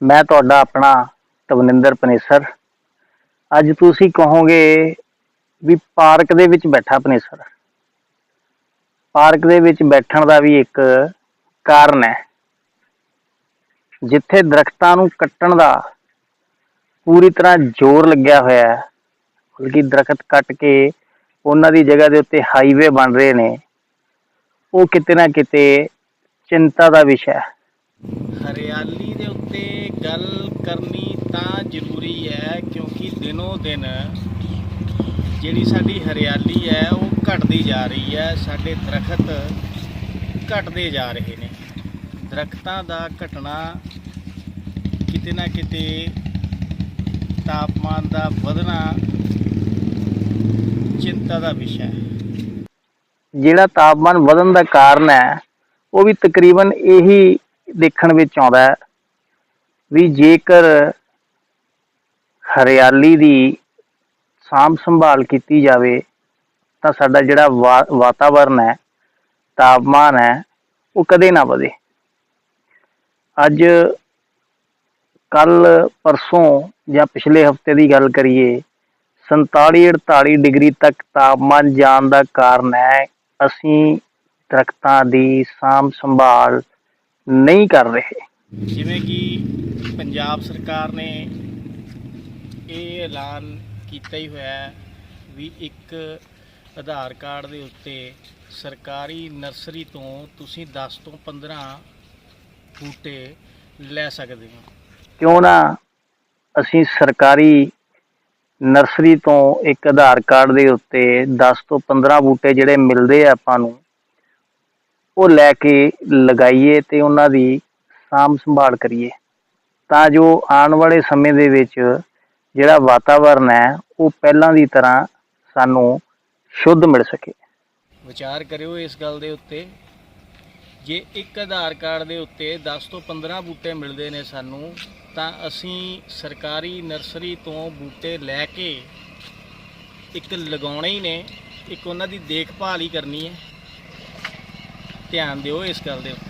ਮੈਂ ਤੁਹਾਡਾ ਆਪਣਾ ਤਵਨਿੰਦਰ ਪਨੇਸਰ। ਅੱਜ ਤੁਸੀਂ ਕਹੋਗੇ ਵੀ ਪਾਰਕ ਦੇ ਵਿੱਚ ਬੈਠਾ ਪਨੇਸਰ। ਪਾਰਕ ਦੇ ਵਿੱਚ ਬੈਠਣ ਦਾ ਵੀ ਇੱਕ ਕਾਰਨ ਹੈ। ਜਿੱਥੇ ਦਰਖਤਾਂ ਨੂੰ ਕੱਟਣ ਦਾ ਪੂਰੀ ਤਰ੍ਹਾਂ ਜ਼ੋਰ ਲੱਗਿਆ ਹੋਇਆ ਹੈ, ਬਲਕਿ ਦਰਖਤ ਕੱਟ ਕੇ ਉਹਨਾਂ ਦੀ ਜਗ੍ਹਾ ਦੇ ਉੱਤੇ ਹਾਈਵੇ ਬਣ ਰਹੇ ਨੇ, ਉਹ ਕਿਤੇ ਨਾ ਕਿਤੇ ਚਿੰਤਾ ਦਾ ਵਿਸ਼ਾ ਹੈ। ਹਰਿਆਲੀ ਦੇ ਗੱਲ ਕਰਨੀ ਤਾਂ ਜ਼ਰੂਰੀ ਹੈ ਕਿਉਂਕਿ ਦਿਨੋ ਦਿਨ ਜਿਹੜੀ ਸਾਡੀ ਹਰਿਆਲੀ ਹੈ, ਉਹ ਘਟਦੀ ਜਾ ਰਹੀ ਹੈ, ਸਾਡੇ ਦਰਖਤ ਘਟਦੇ ਜਾ ਰਹੇ ਨੇ। ਦਰਖਤਾਂ ਦਾ ਘਟਣਾ ਕਿਤੇ ਨਾ ਕਿਤੇ ਤਾਪਮਾਨ ਦਾ ਵਧਣਾ ਚਿੰਤਾ ਦਾ ਵਿਸ਼ਾ ਹੈ। ਜਿਹੜਾ ਤਾਪਮਾਨ ਵਧਣ ਦਾ ਕਾਰਨ ਹੈ, ਉਹ ਵੀ ਤਕਰੀਬਨ ਇਹੀ ਦੇਖਣ ਵਿੱਚ ਆਉਂਦਾ ਹੈ ਵੀ ਜੇਕਰ ਹਰਿਆਲੀ ਦੀ ਸਾਂਭ ਸੰਭਾਲ ਕੀਤੀ ਜਾਵੇ, ਤਾਂ ਸਾਡਾ ਜਿਹੜਾ ਵਾ- ਵਾਤਾਵਰਨ ਹੈ, ਤਾਪਮਾਨ ਹੈ, ਉਹ ਕਦੇ ਨਾ ਵਧੇ। ਅੱਜ ਕੱਲ ਪਰਸੋਂ ਜਾਂ ਪਿਛਲੇ ਹਫ਼ਤੇ ਦੀ ਗੱਲ ਕਰੀਏ 47 48 ਡਿਗਰੀ ਤੱਕ ਤਾਪਮਾਨ ਜਾਣ ਦਾ ਕਾਰਨ ਹੈ, ਅਸੀਂ ਦਰਖਤਾਂ ਦੀ ਸਾਂਭ ਸੰਭਾਲ ਨਹੀਂ ਕਰ ਰਹੇ। ਜਿਵੇਂ ਕਿ ਪੰਜਾਬ ਸਰਕਾਰ ਨੇ ਇਹ ਐਲਾਨ ਕੀਤਾ ਹੀ ਹੋਇਆ ਵੀ ਇੱਕ ਆਧਾਰ ਕਾਰਡ ਦੇ ਉੱਤੇ ਸਰਕਾਰੀ ਨਰਸਰੀ ਤੋਂ ਤੁਸੀਂ 10 ਤੋਂ 15 ਬੂਟੇ ਲੈ ਸਕਦੇ ਹੋ। ਕਿਉਂ ਨਾ ਅਸੀਂ ਸਰਕਾਰੀ ਨਰਸਰੀ ਤੋਂ ਇੱਕ ਆਧਾਰ ਕਾਰਡ ਦੇ ਉੱਤੇ 10 ਤੋਂ 15 ਬੂਟੇ ਜਿਹੜੇ ਮਿਲਦੇ ਆ ਆਪਾਂ ਨੂੰ, ਉਹ ਲੈ ਕੇ ਲਗਾਈਏ ਤੇ ਉਹਨਾਂ ਦੀ ਸਾਂਭ ਸੰਭਾਲ ਕਰੀਏ। ਤਾਂ ਜੋ ਆਉਣ ਵਾਲੇ ਸਮੇਂ ਦੇ ਵਿੱਚ ਜਿਹੜਾ ਵਾਤਾਵਰਨ ਹੈ, ਉਹ ਪਹਿਲਾਂ ਦੀ ਤਰ੍ਹਾਂ ਸਾਨੂੰ ਸ਼ੁੱਧ ਮਿਲ ਸਕੇ। ਵਿਚਾਰ ਕਰਿਓ ਇਸ ਗੱਲ ਦੇ ਉੱਤੇ। ਜੇ ਇੱਕ ਆਧਾਰ ਕਾਰਡ ਦੇ ਉੱਤੇ 10 ਤੋਂ 15 ਬੂਟੇ ਮਿਲਦੇ ਨੇ ਸਾਨੂੰ, ਤਾਂ ਅਸੀਂ ਸਰਕਾਰੀ ਨਰਸਰੀ ਤੋਂ ਬੂਟੇ ਲੈ ਕੇ ਇੱਕ ਲਗਾਉਣੇ ਹੀ ਨੇ, ਇੱਕ ਉਹਨਾਂ ਦੀ ਦੇਖਭਾਲ ਹੀ ਕਰਨੀ ਹੈ। ਧਿਆਨ ਦਿਓ ਇਸ ਗੱਲ ਦੇ ਉੱਤੇ।